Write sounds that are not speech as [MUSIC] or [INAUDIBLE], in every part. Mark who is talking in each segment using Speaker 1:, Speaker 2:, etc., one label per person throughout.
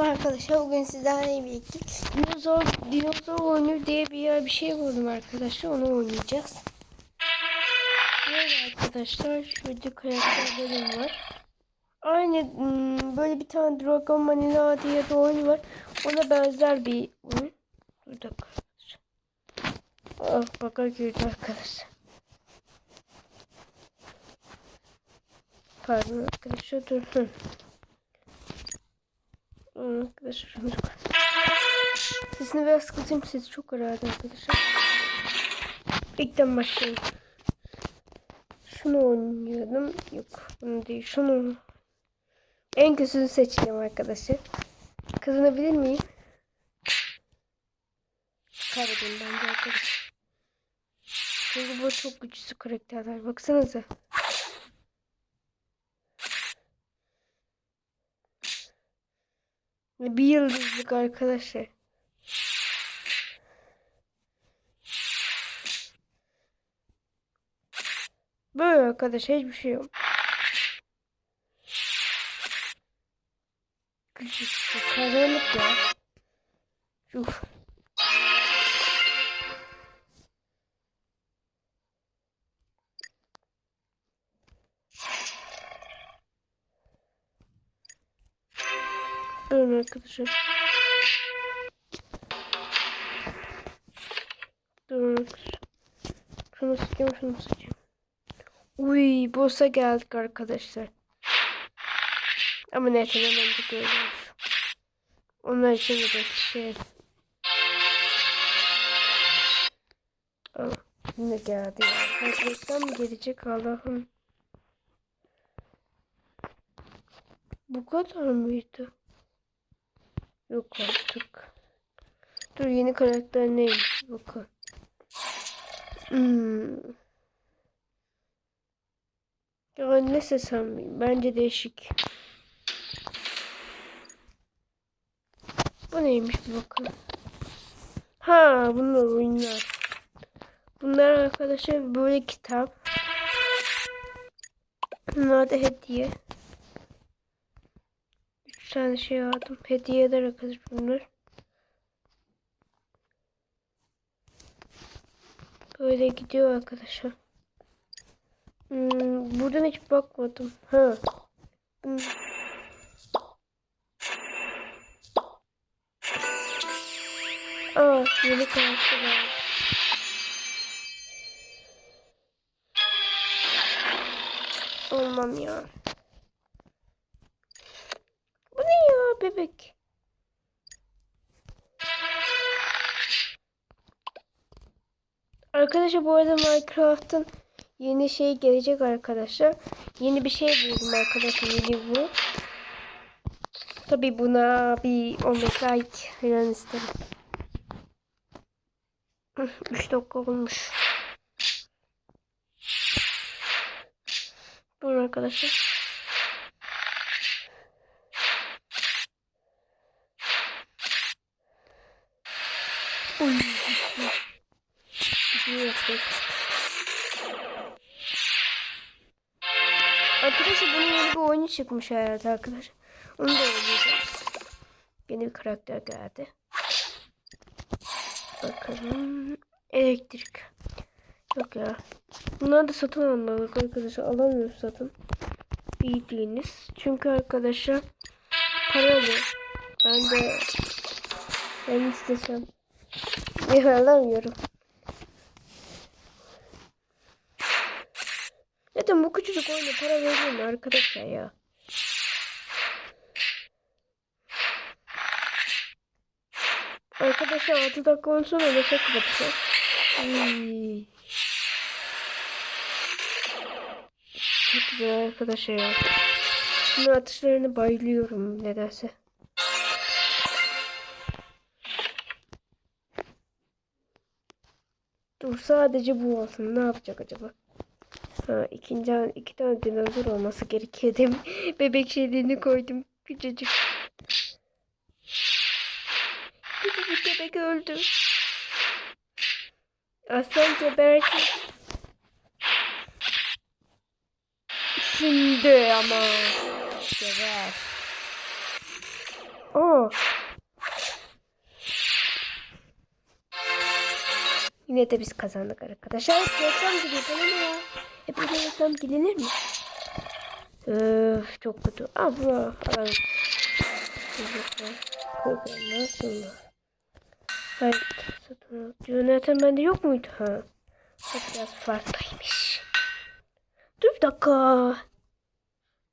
Speaker 1: Merhaba arkadaşlar bugün sizlerle birlikte dinozor, dinozor oyunu diye bir yer bir şey buldum arkadaşlar onu oynayacağız. Böyle arkadaşlar şurada karakterlerim var. Aynı hmm, böyle bir tane Dragon Manila diye bir oyun var. Ona benzer bir oyun. Dur dakika. Ah baka girdi arkadaşlar. Pardon arkadaşlar dur. Arkadaşlar şunu. Sesini biraz kısayım. Sesi çok herhalde arkadaşlar. İlkten başlayalım. Şunu oynayalım. Yok bunu değil. Şunu. En kötüsünü seçeceğim arkadaşlar. Kazanabilir miyim? Kaybedeyim bence arkadaşlar. Çünkü bu çok güçlü karakterler. Baksanıza. Bir yıldızlık arkadaşlar. Böyle arkadaşlar hiçbir şey yok. Kazandık ya. Uf. Arkadaşlar. Arkadaşlar. Şunu sıkayım şunu sıkayım. Uy boss'a geldik arkadaşlar. Ama neyse ben önce. Onlar için de bekleyelim. Aa, yine geldi ya. Reklam mı gelecek Allah'ım. Bu kadar mıydı? Yok artık. Dur yeni karakter neymiş bakalım. Hmm. Ya ne sesem bence değişik. Bu neymiş bir bakalım. Ha bunlar oyunlar. Bunlar arkadaşlar böyle kitap. Bunlar da hediye. Tane şey aldım. Hediyeler arkadaşlar bunlar. Böyle gidiyor arkadaşlar. Hmm, buradan hiç bakmadım. Ha. Hmm. Aa, yeni karakter var. Olmam ya. Bu ne ya bebek? Arkadaşlar bu arada Minecraft'ın yeni şey gelecek arkadaşlar. Yeni bir şey buldum arkadaşlar yeni bu. Tabi buna bir 15 like falan isterim. [LAUGHS] 3 dakika olmuş. Buyurun arkadaşlar. Arkadaşlar bunun yeni bir oyunu çıkmış herhalde arkadaşlar. Onu da oynayacağız. Yeni bir karakter geldi. Bakalım. Elektrik. Yok ya. Bunları da satın almadık arkadaşlar. Alamıyoruz satın. Bildiğiniz. Çünkü arkadaşlar paralı. Ben de ben istesem. Alamıyorum. Zaten bu küçücük oyuna para veriyor mu arkadaşlar ya? Arkadaşlar 6 dakika sonra ne çok kapatacağız. Ay. Çok güzel arkadaşlar ya. Bunun atışlarını bayılıyorum nedense. Dur sadece bu olsun. Ne yapacak acaba? Ha, ikinci iki tane dinozor olması gerekiyor değil mi? [LAUGHS] Bebek şeyliğini koydum. Küçücük. Küçücük bebek öldü. Aslan gebersin. Şimdi ama. Geber. Aa. Yine de biz kazandık arkadaşlar. Reklam bana ne ya? Hep reklam gidilir mi? Öf çok kötü. Abla. Kırgın nasıl? Hayır. Yöneten bende yok muydu? Ha. Bak biraz farklıymış. Dur bir dakika.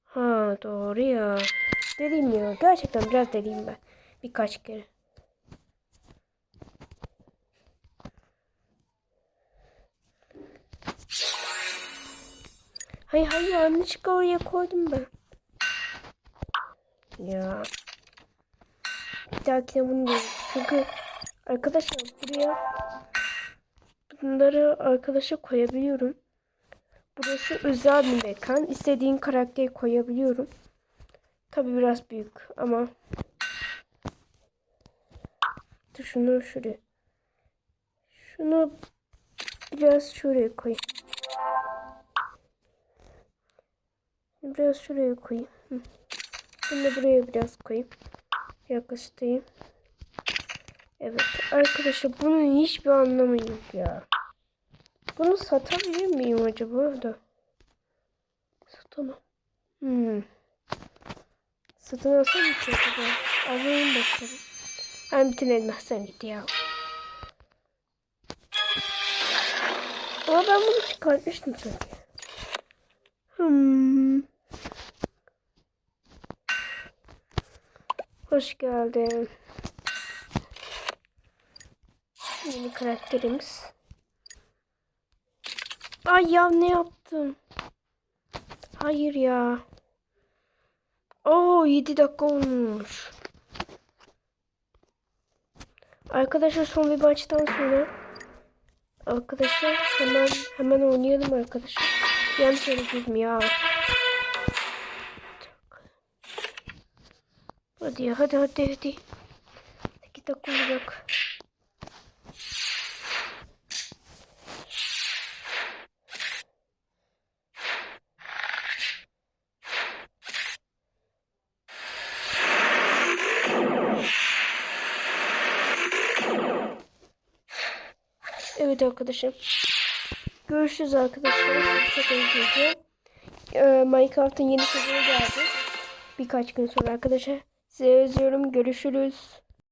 Speaker 1: Ha doğru ya. Deliyim ya. Gerçekten biraz deliyim ben. Birkaç kere. Hayır hayır yanlışlıkla oraya koydum ben. Ya. Bir dahakine bunu değil. Çünkü arkadaşlar buraya bunları arkadaşa koyabiliyorum. Burası özel bir mekan. İstediğin karakteri koyabiliyorum. Tabi biraz büyük ama Dur şunu şuraya. Şunu biraz şuraya koyayım. Biraz şuraya koyayım. Bunu da buraya biraz koyayım. Yaklaştırayım. Evet arkadaşlar bunun hiçbir anlamı yok ya. Bunu satabilir miyim acaba da? Satamam. Hmm. Satın alsam mı ki acaba? Alayım bakalım. Ben bütün elmaslar gitti ya. Ama ben bunu çıkartmıştım sanki. Hmm. Hoş geldin. Yeni karakterimiz. Ay ya ne yaptım? Hayır ya. Oo 7 dakika olmuş. Arkadaşlar son bir maçtan sonra Arkadaşlar hemen hemen oynayalım arkadaşlar. Yanlış söyledim ya. Hadi ya hadi hadi hadi. 2 dakika olacak. Evet arkadaşlar. Görüşürüz arkadaşlar. Çok özleyeceğim. Ee, Minecraft'ın yeni sezonu geldi. Birkaç gün sonra arkadaşlar. Size özlüyorum. Görüşürüz.